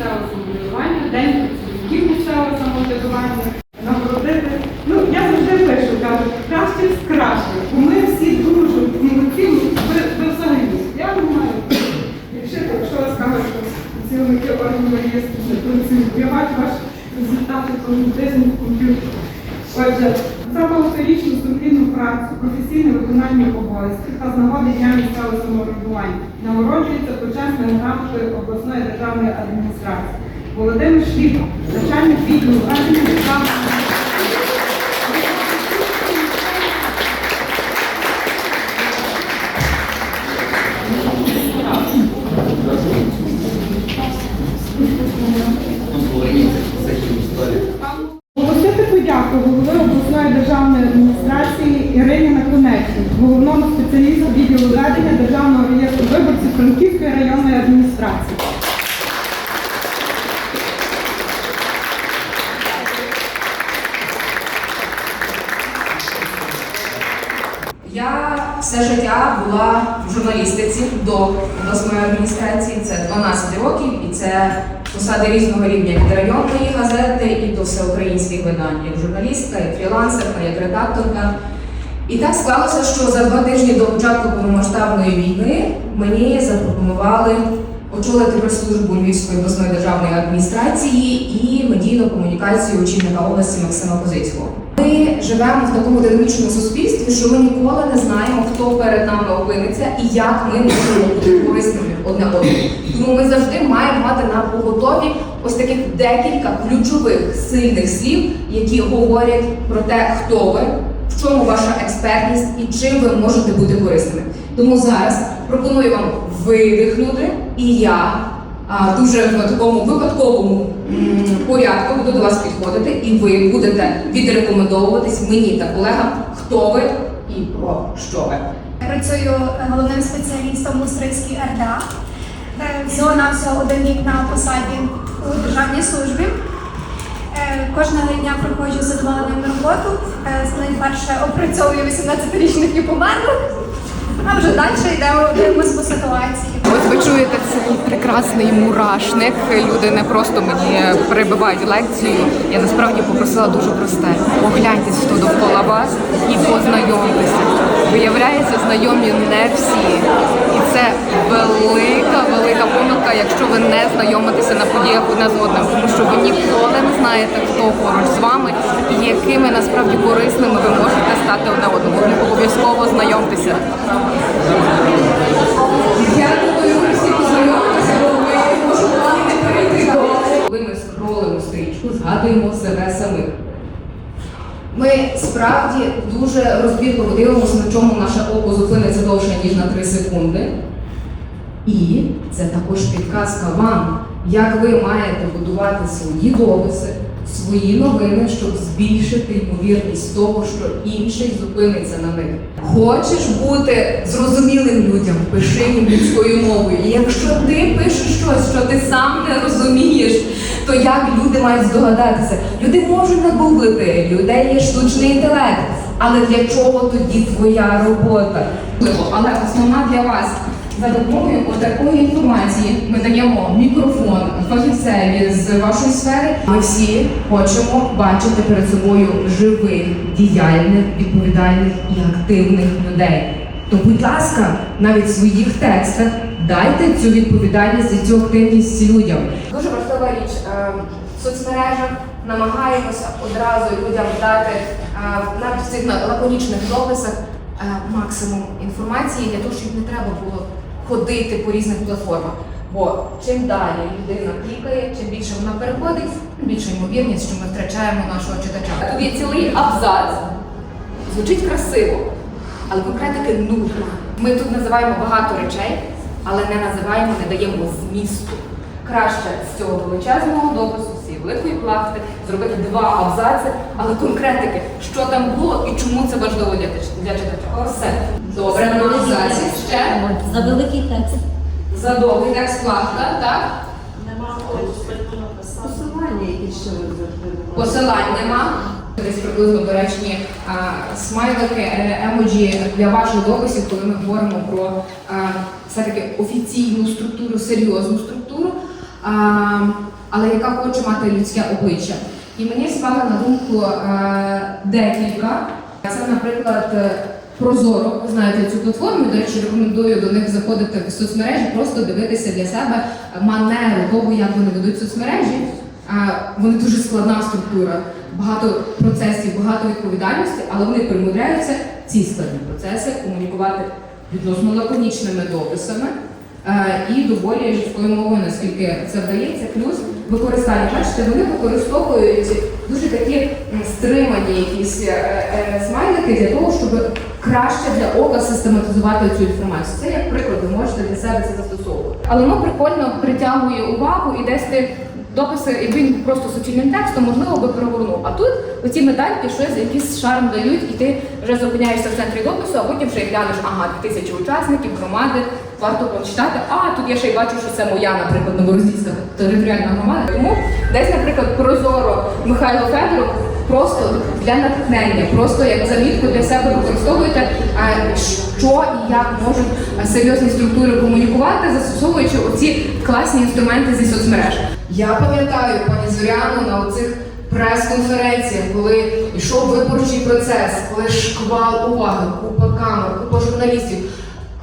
місцевого самоврядування, День працівників місцевого самоврядування, нагородити. Ну, я завжди пишу, кажу, краще з бо ми всі дуже молодці, ви, взагалі. Я не маю. Якщо, якщо ви скажете, що працівники органів реєстру не працюють, я бачу ваші результати конкретні в комп'ютері. За багаторічну сумлінну працю, професійне виконання обов'язків та з нагоди дня місцевого самоврядування нагороджується почесною грамотою обласної державної адміністрації. Володимир Шліпов, начальник відділу ведення головному спеціалісту відділу ведення Державного реєстру виборців Франківської районної адміністрації. Я все життя була в журналістиці до обласної адміністрації. Це 12 років, і це посади різного рівня від районної газети і до всеукраїнських видань, як журналістка, як фрілансерка, як редакторка. І так склалося, що за два тижні до початку повномасштабної війни мені запропонували очолити прес-службу Львівської обласної державної адміністрації і медійну комунікацію очільника області Максима Козицького. Ми живемо в такому динамічному суспільстві, що ми ніколи не знаємо, хто перед нами опиниться і як ми можемо бути корисними одне одному. Тому ми завжди маємо мати на поготові ось таких декілька ключових сильних слів, які говорять про те, хто ви, в чому ваша експертність і чим ви можете бути корисними. Тому зараз пропоную вам видихнути, і я а, дуже в такому випадковому порядку буду до вас підходити, і ви будете відрекомендовуватись мені та колегам, хто ви і про що ви. Працюю головним спеціалістом у Стрийській РДА. Е, Всього на всього один рік на посаді у державній службі. Е, Кожного дня проходжу задоволенням на роботу. Е, Найперше опрацьовую 18-річних і померлих, а вже далі йдемо дивимось по ситуації. Ось ви чуєте цей прекрасний мурашник. Люди не просто мені перебивають лекцію. Я насправді попросила дуже просте. Погляньте, хто довкола вас і познайомтеся. Виявляється, знайомі не всі. І це велика, велика помилка, якщо ви не знайомитеся на подіях одне з одним, тому що ви ніколи не знаєте, хто поруч з вами і якими насправді корисними ви можете стати одне одному. Обов'язково знайомтеся. Згадуємо себе самих. Ми справді дуже розбірливо дивимося, на чому наше око зупиниться довше, ніж на 3 секунди. І це також підказка вам, як ви маєте будувати свої дописи, свої новини, щоб збільшити ймовірність того, що інший зупиниться на них. Хочеш бути зрозумілим людям, пиши їм людською мовою. І якщо ти пишеш щось, що ти сам не розумієш, то як люди мають здогадатися? Люди можуть нагуглити, людей є штучний інтелект. Але для чого тоді твоя робота? Але основна для вас за допомогою такої інформації ми даємо мікрофон фахівцеві з вашої сфери. Ми всі хочемо бачити перед собою живих, діяльних, відповідальних і активних людей. То, будь ласка, навіть в своїх текстах дайте цю відповідальність і цю активність людям. Дуже важлива річ е, в соцмережах. Намагаємося одразу людям дати е, навіть в цих лаконічних дописах е, максимум інформації для того, щоб не треба було ходити по різних платформах. Бо чим далі людина клікає, чим більше вона переходить, тим більша ймовірність, що ми втрачаємо нашого читача. Тут є цілий абзац. Звучить красиво, але конкретики нуль. Ми тут називаємо багато речей, але не називаємо, не даємо змісту. Краще з цього величезного допису, цієї великої плахти, зробити два абзаци, але конкретики, що там було і чому це важливо для, для читача. Все. Добре, на. Ще За великий текст. за довгий текст плахта, так? Посилань нема. Десь приблизно доречні а, смайлики, е, емоджі для ваших дописів, коли ми говоримо про а, все-таки офіційну структуру, серйозну структуру. а, але яка хоче мати людське обличчя. І мені спала на думку декілька. Це, наприклад, Прозоро, ви знаєте цю платформу. До речі, рекомендую до них заходити в соцмережі, просто дивитися для себе манеру того, як вони ведуть соцмережі. Вони дуже складна структура, багато процесів, багато відповідальності, але вони примудряються ці складні процеси комунікувати відносно лаконічними дописами е, і доволі людською мовою, наскільки це вдається. Плюс використання. Бачите, вони використовують дуже такі стримані якісь е, е, смайлики для того, щоб краще для ока систематизувати цю інформацію. Це як приклад, ви можете для себе це застосовувати. Але воно прикольно притягує увагу і десь ти дописи, якби він просто суцільним текстом, можливо, би перегорнув. А тут оці медальки щось якийсь шарм дають, і ти вже зупиняєшся в центрі допису, а потім й глянеш, ага, тисячі учасників, громади, варто прочитати. А тут я ще й бачу, що це моя, наприклад, Новороздільська територіальна громада. Тому десь, наприклад, прозоро Михайло Федоров. Просто для натхнення, просто як замітку для себе використовуєте, що і як можуть серйозні структури комунікувати, застосовуючи оці класні інструменти зі соцмереж. Я пам'ятаю пані Зоряну на оцих прес-конференціях, коли йшов виборчий процес, коли шквал уваги, купа камер, купа журналістів.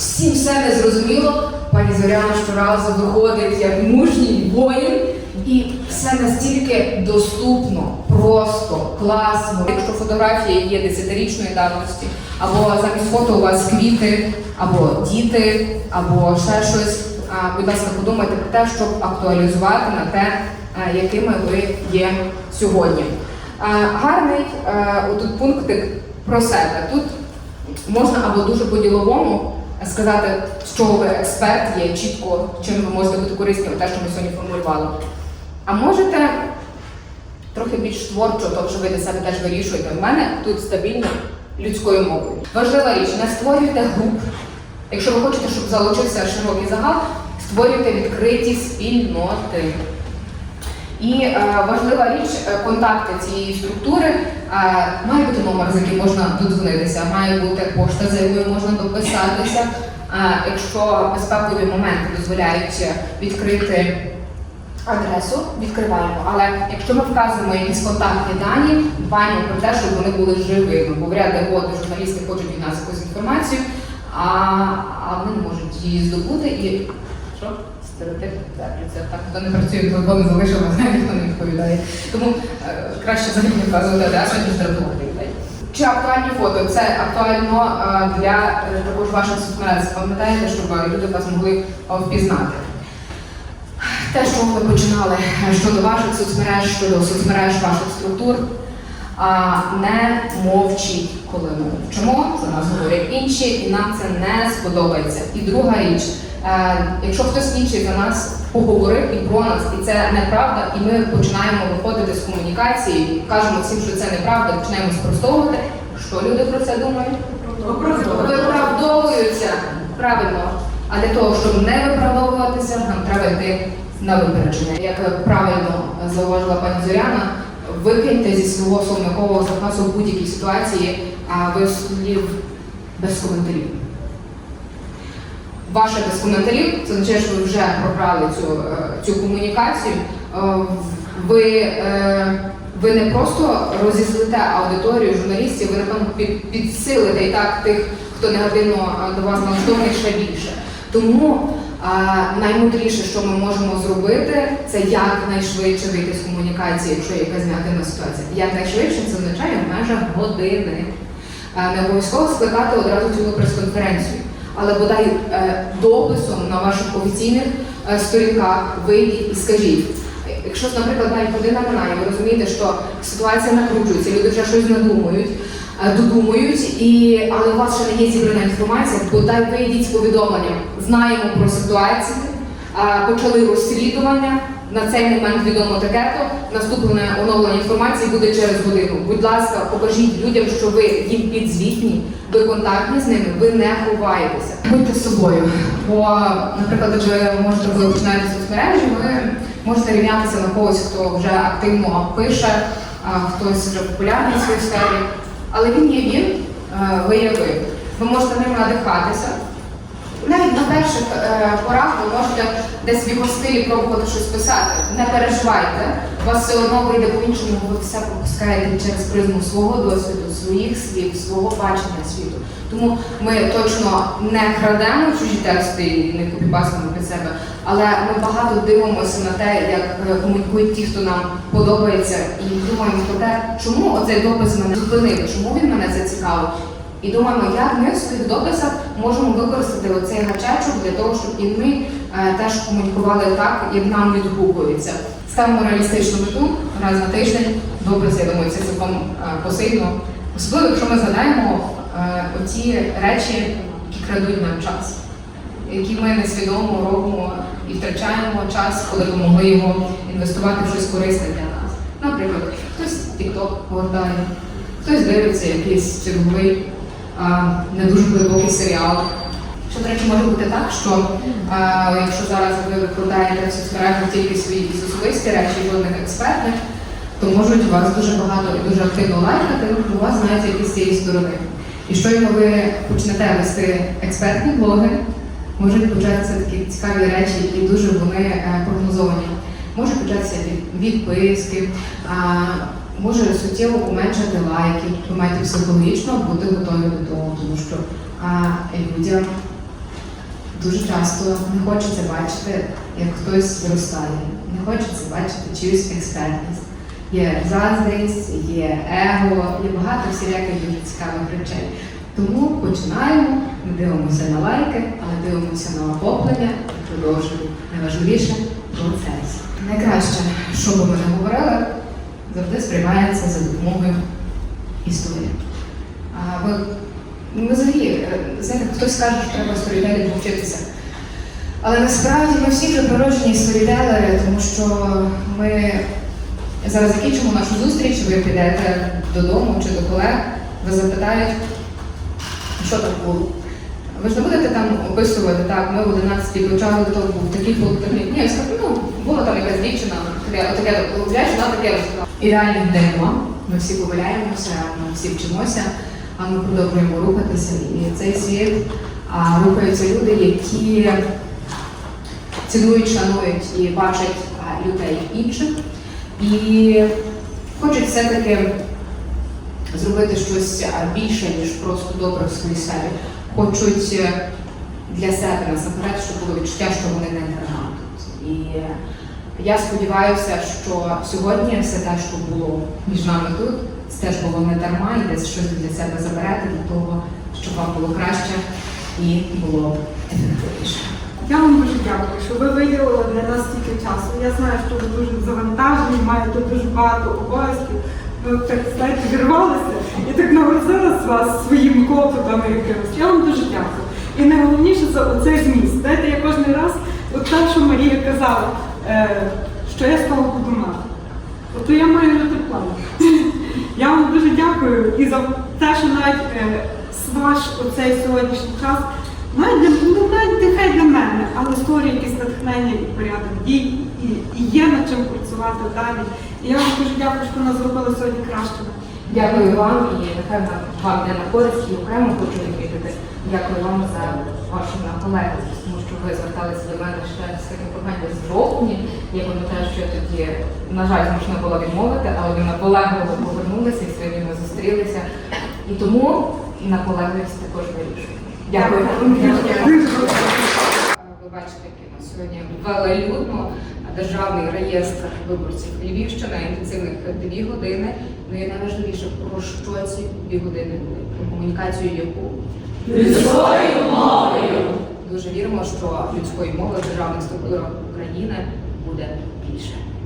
Всім все не зрозуміло. Пані Зоряна щоразу виходить як мужній воїн, і все настільки доступно, просто, класно. Якщо фотографія є десятирічної давності, або замість фото у вас квіти, або діти, або ще щось. Будь ласка, подумайте про те, щоб актуалізувати на те, якими ви є сьогодні. Гарний е, отут пунктик про себе. Тут можна або дуже по-діловому сказати, що ви експерт є чітко, чим ви можете бути корисні, те, що ми сьогодні формулювали. А можете трохи більш творчо, то що ви для себе теж вирішуєте. У мене тут стабільно людською мовою. Важлива річ, не створюйте груп. Якщо ви хочете, щоб залучився широкий загал, створюйте відкриті спільноти. І е, важлива річ, е, контакти цієї структури е, має бути номер, за яким можна додзвонитися, має бути пошта, за якою можна дописатися. Якщо безпекові моменти дозволяють відкрити адресу, відкриваємо. Але якщо ми вказуємо якісь контактні дані, дбаємо про те, щоб вони були живими, бо вряд ли годи журналісти хочуть від нас якусь інформацію, а вони не можуть її здобути і що? Стереотип так, це так, хто не працює, то не залишили, знає, ніхто не відповідає. Тому е, краще взагалі не вказувати адресу, ніж дратувати людей. Чи актуальні фото? Це актуально е, для е, також ваших соцмереж. Пам'ятаєте, щоб люди вас могли впізнати. Те, що ми починали щодо ваших соцмереж, щодо соцмереж ваших структур, а, не мовчіть, коли ми мовчимо, за нас говорять інші, і нам це не сподобається. І друга річ, якщо хтось інший за нас поговорив і про нас, і це неправда, і ми починаємо виходити з комунікації, кажемо всім, що це неправда, починаємо спростовувати, що люди про це думають? Виправдовуються правильно. А для того, щоб не виправдовуватися, нам треба йти на випередження. Як правильно зауважила пані Зоряна, викиньте зі свого словникового запасу в будь-якій ситуації а, вислів без коментарів. Ваше без коментарів це означає, що ви вже програли цю, е, цю комунікацію. Е, Ви, е, ви не просто розізлите аудиторію журналістів, ви напевно під, підсилите і так тих, хто негативно до вас налаштований ще більше. Тому наймудріше, що ми можемо зробити, це якнайшвидше вийти з комунікації, якщо є якась негативна ситуація. Якнайшвидше це означає в межах години. Не обов'язково скликати одразу цілу прес-конференцію, але бодай е, дописом на ваших офіційних е, сторінках вийдіть і скажіть. Якщо, наприклад, навіть година минає, ви розумієте, що ситуація накручується, люди вже щось надумають, е, додумують, і, але у вас ще не є зібрана інформація, бодай вийдіть з повідомленням. Знаємо про ситуацію, почали розслідування. На цей момент відомо таке-то. Наступне оновлення інформації буде через годину. Будь ласка, покажіть людям, що ви їм підзвітні, ви контактні з ними, ви не ховаєтеся. Будьте собою. Бо, наприклад, якщо ви можете ви починаєте соцмережі, ви можете рівнятися на когось, хто вже активно пише, хтось вже популярний в своїй сфері. Але він є він, е, ви є ви. Ви можете ним надихатися. Навіть на перших е, порах ви можете десь в його стилі пробувати щось писати. Не переживайте, у вас все одно вийде по-іншому, ви все пропускаєте через призму свого досвіду, своїх слів, свого бачення світу. Тому ми точно не крадемо чужі тексти і не копіпастимо під себе, але ми багато дивимося на те, як е, комунікують ті, хто нам подобається, і думаємо про те, чому оцей допис мене зупинив, чому він мене зацікавив. І думаємо, як ми в своїх дописах можемо використати оцей гачечок для того, щоб і ми е, теж комунікували так, як нам відгукується. Ставимо реалістичну мету раз на тиждень. Допис, я думаю, це цілком е, посильно. Особливо, якщо ми згадаємо е, оті речі, які крадуть нам час, які ми несвідомо робимо і втрачаємо час, коли б могли його інвестувати в щось корисне для нас. Наприклад, хтось TikTok гортає, хтось дивиться якийсь черговий не дуже глибокий серіал. Що, до речі, може бути так, що а, якщо зараз ви викладаєте в соцмережах тільки свої якісь особисті речі, жодних експертних, то можуть вас дуже багато і дуже активно лайкати, бо вас знають якісь з цієї сторони. І щойно ви почнете вести експертні блоги, можуть початися такі цікаві речі, і дуже вони е, прогнозовані. Може початися відписки, може суттєво поменшати лайків. Ви маєте психологічно бути готові до того, тому що а, людям дуже часто не хочеться бачити, як хтось зростає, не хочеться бачити чиюсь експертність. Є заздрість, є его, є багато всіляких дуже цікавих речей. Тому починаємо, не дивимося на лайки, але дивимося на охоплення і продовжуємо. Найважливіше процес. Найкраще, що ми не говорили, завжди сприймається за допомогою історії. А ви, ви взагалі, е, знаєте, хтось скаже, що треба сторітелінгу вчитися. Але насправді ми всі вже пророджені сторітелери, тому що ми зараз закінчимо нашу зустріч, ви підете додому чи до колег, ви запитають, що там було. Ви ж не будете там описувати, так, ми в 11 почали, то був такий хлопець. Ні, я скажу, ну, була там якась дівчина, таке, таке, знаєш, вона таке розказала. Ідеальних день ми всі помиляємося, ми всі вчимося, а ми продовжуємо рухатися. І цей світ а, рухаються люди, які цінують, шанують і бачать а, людей інших. І хочуть все-таки зробити щось більше, ніж просто добре в своїй сфері. Хочуть е, для себе насамперед, щоб було відчуття, що вони не. І е, я сподіваюся, що сьогодні все те, що було між нами тут, це теж було не дарма, і десь щось для себе заберете для того, щоб вам було краще і було ефективніше. Я вам дуже дякую, що ви виділили для нас стільки часу. Я знаю, що ви дуже завантажені, маєте дуже багато обов'язків. Ви так знаєте, вірвалися і так нагрузили з вас своїм клопотами якимось. Я вам дуже дякую. І найголовніше за оцей зміст. Знаєте, я кожен раз, от те, що Марія казала, що я з того буду мати. Ото я маю жити план. Я вам дуже дякую і за те, що навіть е, ваш оцей сьогоднішній час, навіть ну, навіть нехай для мене, але створює якесь натхнення і порядок дій, і, і є над чим працювати далі. І я вам дуже дякую, що нас зробили сьогодні кращими. Дякую вам і нехай вам йде на користь і окремо хочу відмітити. Дякую вам за вашу наполегливість, ви зверталися до мене ще з таким проханням з жовтні. Я пам'ятаю, що тоді, на жаль, змушена була відмовити, але ви наполегливо повернулися і сьогодні ми зустрілися. І тому наполегливість також вирішує. Дякую. Ви бачите, який у нас сьогодні велелюдно. Державний реєстр виборців Львівщина, інтенсивних дві години. Ну і найважливіше, про що ці дві години були, про комунікацію яку людською мовою. Дуже віримо, що людської мови в державних структурах України буде більше.